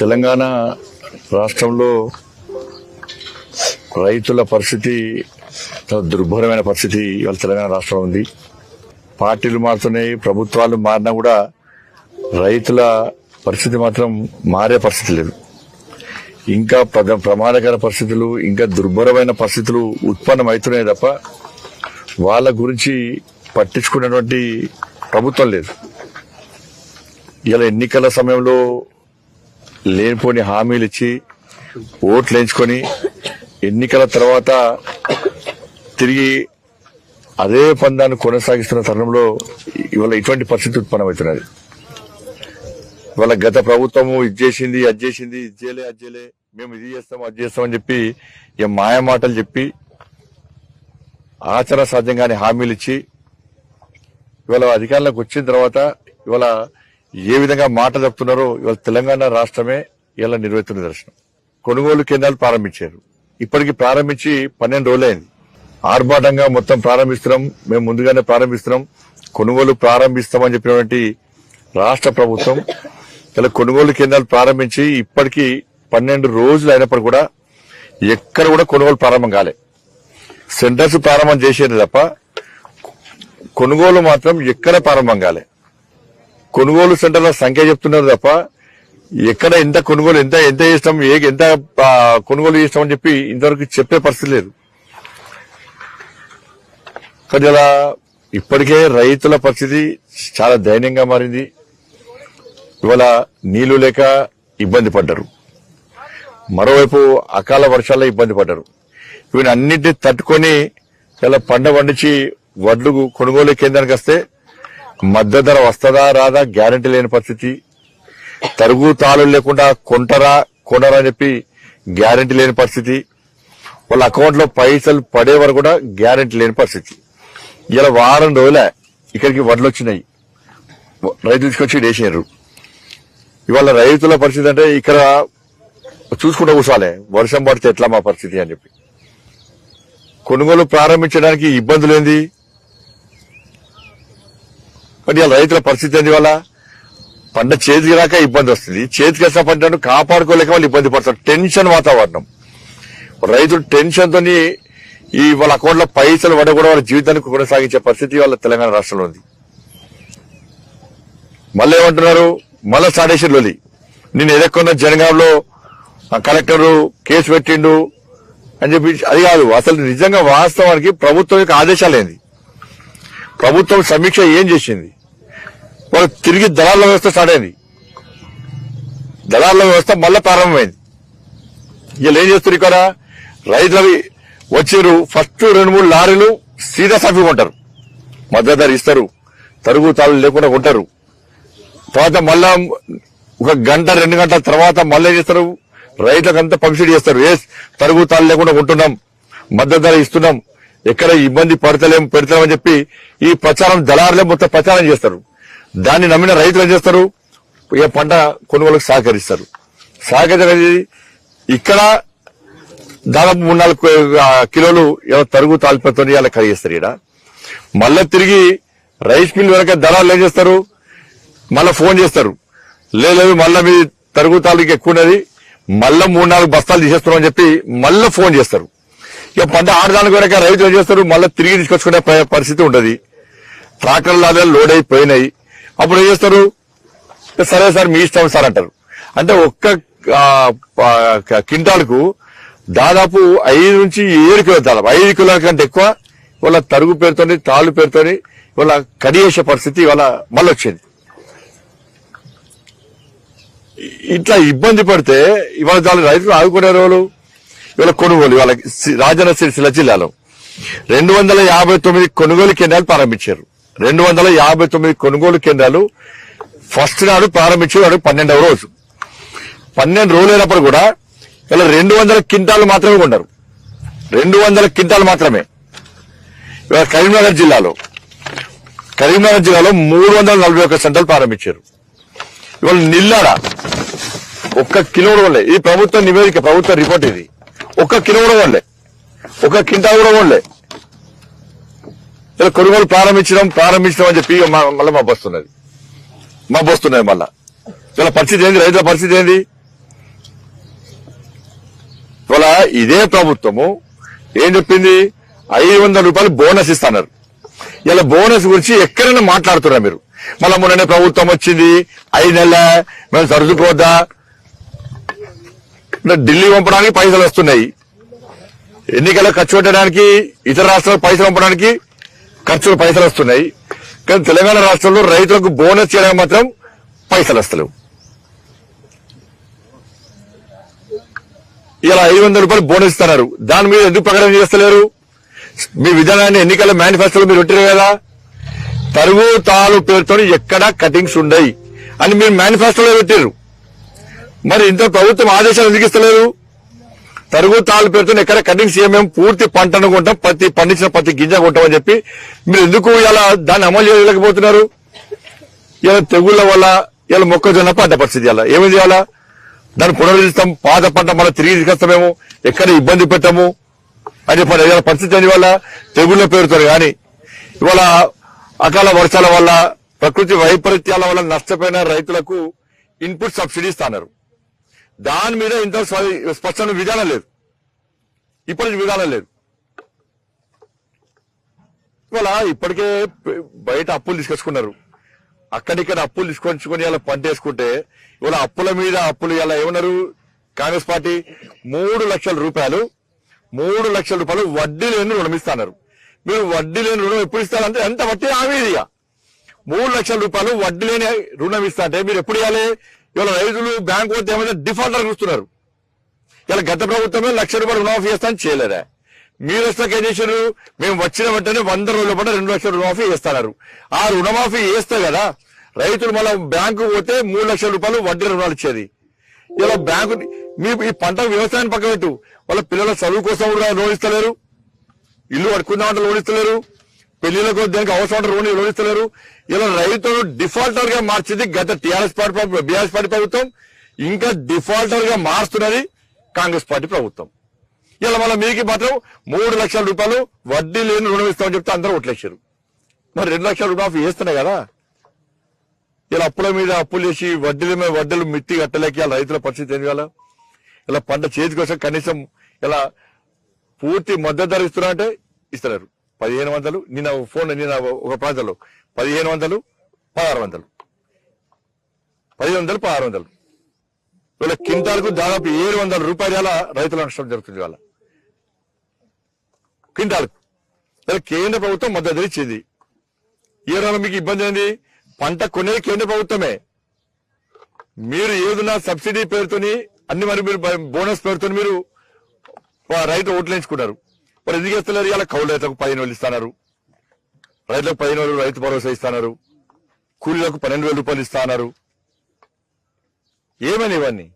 తెలంగాణ రాష్ట్రంలో రైతుల పరిస్థితి చాలా దుర్భరమైన పరిస్థితి ఇవాళ తెలంగాణ రాష్ట్రంలో ఉంది. పార్టీలు మారుతున్నాయి ప్రభుత్వాలు మారినా కూడా రైతుల పరిస్థితి మాత్రం మారే పరిస్థితి లేదు. ఇంకా ప్రమాదకర పరిస్థితులు ఇంకా దుర్భరమైన పరిస్థితులు ఉత్పన్నమవుతున్నాయి తప్ప వాళ్ళ గురించి పట్టించుకున్నటువంటి ప్రభుత్వం లేదు. ఇలా ఎన్నికల సమయంలో లేనిపోని హామీలు ఇచ్చి ఓట్లు వేయించుకొని ఎన్నికల తర్వాత తిరిగి అదే పందాన్ని కొనసాగిస్తున్న తరుణంలో ఇవాళ ఇటువంటి పరిస్థితి ఉత్పన్నమవుతున్నది. ఇవాళ గత ప్రభుత్వము ఇది చేసింది అది చేసింది ఇది చేయలే అది చేయలే మేము ఇది చేస్తాం అది చేస్తామని చెప్పి ఇక మాయ మాటలు చెప్పి ఆచరణ సాధ్యంగానే హామీలు ఇచ్చి ఇవాళ అధికారంలోకి వచ్చిన తర్వాత ఇవాళ ఏ విధంగా మాట చెప్తున్నారో ఇవాళ తెలంగాణ రాష్ట్రమే ఇలా నిర్వహిస్తున్న దర్శనం. కొనుగోలు కేంద్రాలు ప్రారంభించారు. ఇప్పటికి ప్రారంభించి పన్నెండు రోజులైంది. ఆర్భాటంగా మొత్తం ప్రారంభిస్తున్నాం. మేము ముందుగానే ప్రారంభిస్తున్నాం. కొనుగోలు ప్రారంభిస్తామని చెప్పినటువంటి రాష్ట్ర ప్రభుత్వం ఇలా కొనుగోలు కేంద్రాలు ప్రారంభించి ఇప్పటికి పన్నెండు రోజులు అయినప్పుడు కూడా ఎక్కడ కూడా కొనుగోలు ప్రారంభం కాలే. సెంటర్స్ ప్రారంభం చేసేది తప్ప కొనుగోలు మాత్రం ఎక్కడ ప్రారంభం కాలే. కొనుగోలు సెంటర్ల సంఖ్య చెప్తున్నారు తప్ప ఎక్కడ ఎంత కొనుగోలు ఎంత ఎంత చేస్తాం ఏ ఎంత కొనుగోలు చేస్తాం అని చెప్పి ఇంతవరకు చెప్పే పరిస్థితి లేదు. కానీ అలా ఇప్పటికే రైతుల పరిస్థితి చాలా దయనీయంగా మారింది. ఇవాళ నీళ్ళు లేక ఇబ్బంది పడ్డారు. మరోవైపు అకాల వర్షాల్లో ఇబ్బంది పడ్డారు. ఇవన్నీ అన్నింటినీ తట్టుకొని ఇలా పంట పండించి వడ్లు కొనుగోలు కేంద్రానికి వస్తే మద్దతు ధర వస్తుందా రాదా గ్యారంటీ లేని పరిస్థితి. తరుగు తాళు లేకుండా కొంటరా కొనరా అని చెప్పి గ్యారంటీ లేని పరిస్థితి. వాళ్ళ అకౌంట్లో పైసలు పడే వరకు కూడా గ్యారంటీ లేని పరిస్థితి. ఇలా వారం రోజులే ఇక్కడికి వడ్లు వచ్చినాయి. రైతులు తీసుకొచ్చి వేసారు ఇవాళ రైతుల పరిస్థితి అంటే ఇక్కడ చూసుకుంటూ కూర్చోవాలి. వర్షం పడితే ఎట్లా మా పరిస్థితి అని చెప్పి. కొనుగోలు ప్రారంభించడానికి ఇబ్బందులు ఏంది? మరి ఇవాళ రైతుల పరిస్థితి ఏంది వాళ్ళ పంట చేతికి రాక ఇబ్బంది వస్తుంది. చేతికి వచ్చిన పంటను కాపాడుకోలేక వాళ్ళు ఇబ్బంది పడతారు. టెన్షన్ వాతావరణం. రైతులు టెన్షన్తో ఈ వాళ్ళ అకౌంట్లో పైసలు పడ కూడా వాళ్ళ జీవితానికి కొనసాగించే పరిస్థితి వాళ్ళ తెలంగాణ రాష్ట్రంలో ఉంది. మళ్ళీ ఏమంటున్నారు? మళ్ళీ సాడేశ్వర్ లోలి నేను ఎదక్కున్న జనగాంలో కలెక్టరు కలెక్టర్ కేసు పెట్టిండు అని చెప్పి అది కాదు. అసలు నిజంగా వాస్తవానికి ప్రభుత్వం యొక్క ఆదేశాలు ఏంది? ప్రభుత్వం సమీక్ష ఏం చేసింది? వాళ్ళు తిరిగి దళాల వ్యవస్థ స్టార్ట్ అయింది. దళాల వ్యవస్థ మళ్ళా ప్రారంభమైంది. వీళ్ళు ఏం చేస్తారు ఇక్కడ? రైతులవి వచ్చారు ఫస్ట్ రెండు మూడు లారీలు సీదా సఫీ కొంటారు. మద్దతు ధర ఇస్తారు. తరుగు తాళ్ళు లేకుండా కొంటారు. తర్వాత మళ్ళా ఒక గంట రెండు గంటల తర్వాత మళ్ళీ ఏం చేస్తారు? రైతులకు అంతా పంపిణీ చేస్తారు. ఏ తరుగు తాళ్ళు లేకుండా కొంటున్నాం. మద్దతు ధర ఇస్తున్నాం. ఎక్కడ ఇబ్బంది పడతలేం పెడతలేమని చెప్పి ఈ ప్రచారం దళారులే మొత్తం ప్రచారం చేస్తారు. దాన్ని నమ్మిన రైతులు ఏం చేస్తారు? ఏ పంట కొనుగోలుకు సహకరిస్తారు. సహకరించి ఇక్కడ దాదాపు మూడు నాలుగు కిలోలు ఏదో తరుగు తాలిపతో అలా కరిగిస్తారు ఇక్కడ మళ్ళీ తిరిగి రైస్ మిల్ వెనక దళాలు ఏం చేస్తారు? మళ్ళా ఫోన్ చేస్తారు. లేదు మళ్ళీ మీ తరుగు తాలూకు ఎక్కువ ఉన్నది. మళ్ళీ మూడు నాలుగు బస్తాలు తీసేస్తున్నాం అని చెప్పి మళ్ళీ ఫోన్ చేస్తారు. ఇక పంట ఆడదానికి వరకు రైతులు ఏం చేస్తారు? మళ్ళీ తిరిగి తీసుకొచ్చుకునే పరిస్థితి ఉండదు ట్రాక్టర్లు లోడ్ అయిపోయినాయి. అప్పుడు ఏం చేస్తారు? సరే సార్ మీ ఇష్టం సార్ అంటారు. అంటే ఒక్క కింటాల్కు దాదాపు ఐదు నుంచి ఏడు కిలో దాదాపు. ఐదు కిలోల కంటే ఎక్కువ వాళ్ళ తరుగు పేరుతోని తాళ్ళు పేరుతోని వాళ్ళ కడియేసే పరిస్థితి వాళ్ళ మళ్ళీ వచ్చింది. ఇట్లా ఇబ్బంది పడితే ఇవాళ చాలా రైతులు ఆదుకునే రోజులు ఇవాళ కొనుగోలు ఇవాళ సి- రాజన్న సిరిసిల్ల జిల్లాలో రెండు వందల యాభై తొమ్మిది కొనుగోలు కేంద్రాలు ప్రారంభించారు. రెండు వందల యాభై తొమ్మిది కొనుగోలు కేంద్రాలు ఫస్ట్ నాడు ప్రారంభించేవాడు పన్నెండవ రోజు. పన్నెండు రోజులు అయినప్పుడు కూడా ఇలా రెండు వందల క్వింటాలు మాత్రమే ఉండరు రెండు వందల క్వింటాలు మాత్రమే. ఇవాళ కరీంనగర్ జిల్లాలో కరీంనగర్ జిల్లాలో మూడు వందల నలభై ఒక్క సెంటర్లు ప్రారంభించారు. ఇవాళ నిల్లాడ ఒక్క కిలో కూడా కొనలే ఇది ప్రభుత్వ నివేదిక ప్రభుత్వ రిపోర్ట్ ఇది. ఒక్క కిలో కూడా వండలే ఒక కింటా కూడా వండలే ఇలా కొనుగోలు ప్రారంభించడం ప్రారంభించడం అని చెప్పి మళ్ళీ మా వస్తున్నది మా వస్తున్నది మళ్ళా. ఇలా పరిస్థితి ఏంది? రైతుల పరిస్థితి ఏంది? ఇవాళ ఇదే ప్రభుత్వము ఏం చెప్పింది? ఐదు వందల రూపాయలు బోనస్ ఇస్తున్నారు. ఇలా బోనస్ గురించి ఎక్కడైనా మాట్లాడుతున్నారు మీరు? మళ్ళా మొన్ననే ప్రభుత్వం వచ్చింది ఐదు నెలల మేము సర్దుకోద్దా ఢిల్లీ పంపడానికి పైసలు వస్తున్నాయి. ఎన్నికల్లో ఖర్చు పెట్టడానికి ఇతర రాష్ట్రాలకు పైసలు పంపడానికి ఖర్చులు పైసలు వస్తున్నాయి. కానీ తెలంగాణ రాష్ట్రంలో రైతులకు బోనస్ చేయడానికి మాత్రం పైసలు వస్తలేవు. ఇలా ఐదు వందల రూపాయలు బోనస్ ఇస్తున్నారు. దాని మీద ఎందుకు ప్రకటన చేస్తలేరు? మీ విధానాన్ని ఎన్నికల మేనిఫెస్టోలో మీరు పెట్టారు కదా? తరుగు తాలు పేరుతో ఎక్కడా కటింగ్స్ ఉండయి అని మీరు మేనిఫెస్టోలో పెట్టారు మరి ఇంత ప్రభుత్వం ఆదేశాలు ఎందుకు ఇస్తలేదు? తరుగు తాళ్ళు పెడుతున్న ఎక్కడ కటింగ్స్ మేము పూర్తి పంటను కొంటాం ప్రతి పండించిన ప్రతి గింజ కొంటామని చెప్పి మీరు ఎందుకు ఇలా దాన్ని అమలు చేయలేకపోతున్నారు? ఇలా తెగుళ్ళ వల్ల ఇలా మొక్కజొన్న పంట పరిస్థితి ఇలా ఏమి చేయాలా దాన్ని పునరుద్ధరిస్తాం పాత పంట మళ్ళీ తిరిగి తీసుకొస్తామేమో ఎక్కడ ఇబ్బంది పెట్టాము అని చెప్పారు. ఇలా పరిస్థితి అని వల్ల తెగుళ్ళ పేరుతారు గాని ఇవాళ అకాల వర్షాల వల్ల ప్రకృతి వైపరీత్యాల వల్ల నష్టపోయిన రైతులకు ఇన్పుట్ సబ్సిడీ ఇస్తున్నారు దాని మీద ఇంత స్పష్టమైన విధానం లేదు. ఇప్పటికి విధానం లేదు. ఇవాళ ఇప్పటికే బయట అప్పులు తీసుకొచ్చుకున్నారు. అక్కడిక్కడ అప్పులు తీసుకొచ్చుకొని ఇలా పంట వేసుకుంటే ఇవాళ అప్పుల మీద అప్పులు ఇలా ఏమన్నారు? కాంగ్రెస్ పార్టీ మూడు లక్షల రూపాయలు మూడు లక్షల రూపాయలు వడ్డీ లేని రుణం ఇస్తున్నారు. మీరు వడ్డీ లేని రుణం ఎప్పుడు ఇస్తారంటే ఎంత వడ్డీ ఆమె ఇది ఇక. మూడు లక్షల రూపాయలు వడ్డీ లేని రుణం ఇస్తా అంటే మీరు ఎప్పుడు ఇవ్వాలి? ఇవాళ రైతులు బ్యాంకు వద్ద ఏమైనా డిఫాల్టర్ చూస్తున్నారు. ఇలా గత ప్రభుత్వమే లక్ష రూపాయలు రుణమాఫీ చేస్తాను చేయలేదా? మీరు వస్తాక ఏం చేశారు? మేము వచ్చిన వెంటనే వంద రోజుల పాటు రెండు లక్షల రుణమాఫీ చేస్తున్నారు. ఆ రుణమాఫీ చేస్తే కదా రైతులు మళ్ళీ బ్యాంకు పోతే మూడు లక్షల రూపాయలు వడ్డీ రుణాలు ఇచ్చేది. ఇలా బ్యాంకు మీ ఈ పంట వ్యవసాయాన్ని పక్కన పెట్టు. వాళ్ళ పిల్లల చదువు కోసం కూడా లోన్ ఇస్తలేరు. ఇల్లు కట్టుకుందామంటే లోన్ ఇస్తలేరు. పెళ్ళిలకు దేనికి అవసరం అంటే లోన్ ఇలా రైతులు డిఫాల్టర్గా మార్చింది గత టీఆర్ఎస్ పార్టీ బీఆర్ఎస్ పార్టీ ప్రభుత్వం. ఇంకా డిఫాల్టర్గా మారుస్తున్నది కాంగ్రెస్ పార్టీ ప్రభుత్వం. ఇలా మళ్ళీ మీకు మాత్రం మూడు లక్షల రూపాయలు వడ్డీ లేని రుణం ఇస్తామని చెప్తే అందరూ ఓట్లేసారు మరి రెండు లక్షల రూపాయలు వేస్తున్నాయి కదా. ఇలా అప్పుల మీద అప్పులు చేసి వడ్డీల మీద వడ్డీలు మిత్తి కట్టలేక రైతుల పరిస్థితి ఏం చేయాలి ఇలా పంట చేతి కోసం కనీసం ఇలా పూర్తి మద్దతు ధర ఇస్తున్నా అంటే ఇస్తున్నారు పదిహేను వందలు నిన్న ఫోన్ నిన్న ఒక ప్రాంతంలో. పదిహేను వందలు పదహారు వందలు. పదిహేను వందలు పదహారు వందలు. వీళ్ళ కింటాలకు దాదాపు ఏడు వందల రూపాయల రైతుల నష్టం జరుగుతుంది వాళ్ళ కింటాలకు ఇలా కేంద్ర ప్రభుత్వం మద్దతు ఇచ్చింది. ఏ రంగంలో మీకు ఇబ్బంది ఏంది? పంట కొనేది కేంద్ర ప్రభుత్వమే. మీరు ఏదన్నా సబ్సిడీ పేరుతోని అన్ని మరి మీరు బోనస్ పేరుతో మీరు రైతు ఓట్లు వేయించుకున్నారు మరి ఎందుకు ఇస్తలేరు ఇలా కౌలు రైతులకు పదిహేను వేలు ఇస్తున్నారు. రైతులకు పదిహేను వేలు రైతు భరోసా ఇస్తున్నారు. కూలీలకు పన్నెండు వేల రూపాయలు ఇస్తున్నారు. ఏమని ఇవన్నీ?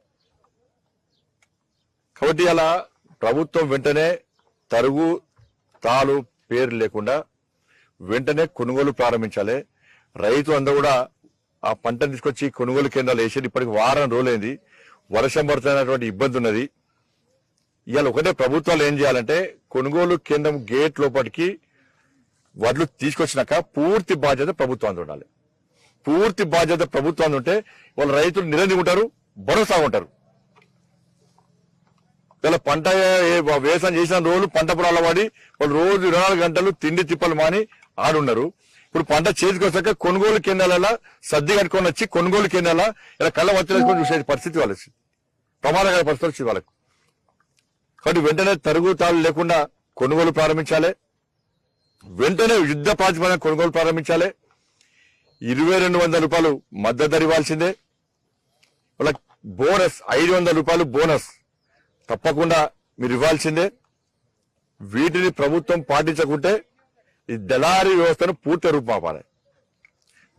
కాబట్టి అలా ప్రభుత్వం వెంటనే తరుగు తాలు పేరు లేకుండా వెంటనే కొనుగోలు ప్రారంభించాలి. రైతు అందరూ కూడా ఆ పంటను తీసుకొచ్చి కొనుగోలు కేంద్రాలు వేసేది ఇప్పటికి వారం రోజులైంది. వర్షం పడుతున్నటువంటి ఇబ్బంది ఉన్నది. ఇవాళ ఒకటే ప్రభుత్వాలు ఏం చేయాలంటే కొనుగోలు కేంద్రం గేట్ లోపలికి వడ్లు తీసుకొచ్చినాక పూర్తి బాధ్యత ప్రభుత్వానికి ఉండాలి. పూర్తి బాధ్యత ప్రభుత్వాన్ని ఉంటే వాళ్ళ రైతులు నిరంజి ఉంటారు భరోసా ఉంటారు. ఇలా పంట వ్యవసాయం చేసిన రోజులు పంట పొలాల వాడి వాళ్ళు రోజు ఇరవై నాలుగు గంటలు తిండి తిప్పలు మాని ఆడున్నారు ఇప్పుడు పంట చేతికి వచ్చాక కొనుగోలు కేంద్రాల సర్ది కట్టుకొని వచ్చి కొనుగోలు కేంద్రాల ఇలా కళ్ళ వచ్చేసుకొని చూసే పరిస్థితి వాళ్ళకి ప్రమాదకర పరిస్థితి వచ్చింది వాళ్ళకి. కాబట్టి వెంటనే తరుగు తాళ్ళు లేకుండా కొనుగోలు ప్రారంభించాలి. వెంటనే యుద్ధ ప్రాతిపదికన కొనుగోలు ప్రారంభించాలి. ఇరవై రెండు వందల రూపాయలు మద్దతు ధర ఇవ్వాల్సిందే. వాళ్ళ బోనస్ ఐదు వందల రూపాయలు బోనస్ తప్పకుండా మీరు ఇవ్వాల్సిందే. వీటిని ప్రభుత్వం పాటించకుంటే ఈ దళారీ వ్యవస్థను పూర్తి రూపుమాపాలి.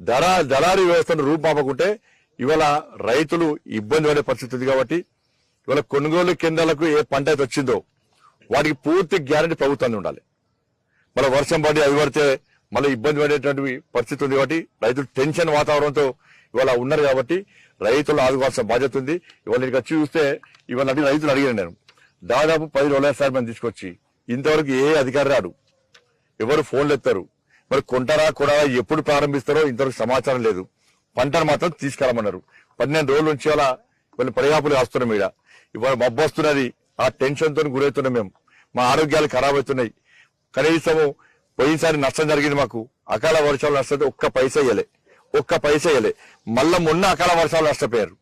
ధర దళారీ వ్యవస్థను రూపుమాపకుంటే ఇవాళ రైతులు ఇబ్బంది పడే పరిస్థితి ఉంది కాబట్టి ఇవాళ కొనుగోలు కేంద్రాలకు ఏ పంట అయితే వచ్చిందో వాటికి పూర్తి గ్యారంటీ ప్రభుత్వాన్ని ఉండాలి. మళ్ళీ వర్షం పడి అవి పడితే మళ్ళీ ఇబ్బంది పడేటువంటి పరిస్థితి ఉంది కాబట్టి రైతులు టెన్షన్ వాతావరణంతో ఇవాళ ఉన్నారు కాబట్టి రైతులు ఆదుకోవాల్సిన బాధ్యత ఉంది. ఇవాళ ఇక్కడికి వచ్చి చూస్తే ఇవాళ అడిగి రైతులు అడిగాను నేను దాదాపు పది రోజుల సార్ మనం తీసుకొచ్చి ఇంతవరకు ఏ అధికారి రాడు? ఎవరు ఫోన్లు ఎత్తారు? మరి కొంటారా కూడా ఎప్పుడు ప్రారంభిస్తారో ఇంతవరకు సమాచారం లేదు. పంటను మాత్రం తీసుకెళ్ళమన్నారు పన్నెండు రోజుల నుంచి అలా కొన్ని పడిగాపులు వస్తున్నాం మీద ఇవాళ మబ్బు వస్తున్నది. ఆ టెన్షన్తో గురవుతున్నాం మేము. మా ఆరోగ్యాలు ఖరాబ్ అవుతున్నాయి. కనీసము పోయినసారి నష్టం జరిగింది మాకు. అకాల వర్షాలు నష్టం ఒక్క పైసా ఇయ్యలే. ఒక్క పైస ఇయ్యలే. మళ్ళా మొన్న అకాల వర్షాలు నష్టపోయారు.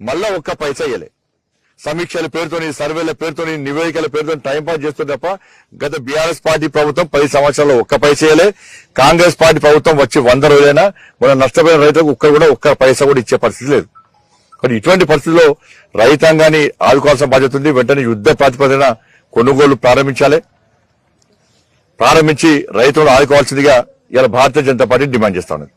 మళ్ళా ఒక్క పైసా ఇయ్యలే. సమీక్షల పేరుతోని సర్వేల పేరుతోని నివేదికల పేరుతో టైం పాస్ చేస్తుంది తప్ప గత బీఆర్ఎస్ పార్టీ ప్రభుత్వం పది సంవత్సరాల్లో ఒక్క పైసేయలే కాంగ్రెస్ పార్టీ ప్రభుత్వం వచ్చి వంద రోజులైనా మన నష్టపోయిన రైతులకు ఒక్క కూడా ఒక్క పైసా కూడా ఇచ్చే పరిస్థితి లేదు. మరి ఇటువంటి పరిస్థితుల్లో రైతాంగాన్ని ఆదుకోవాల్సిన బాధ్యత ఉంది. వెంటనే యుద్ధ ప్రాతిపదికన కొనుగోలు ప్రారంభించాలి. ప్రారంభించి రైతులను ఆదుకోవాల్సిందిగా ఇలా భారతీయ జనతా పార్టీ డిమాండ్ చేస్తా ఉన్నది.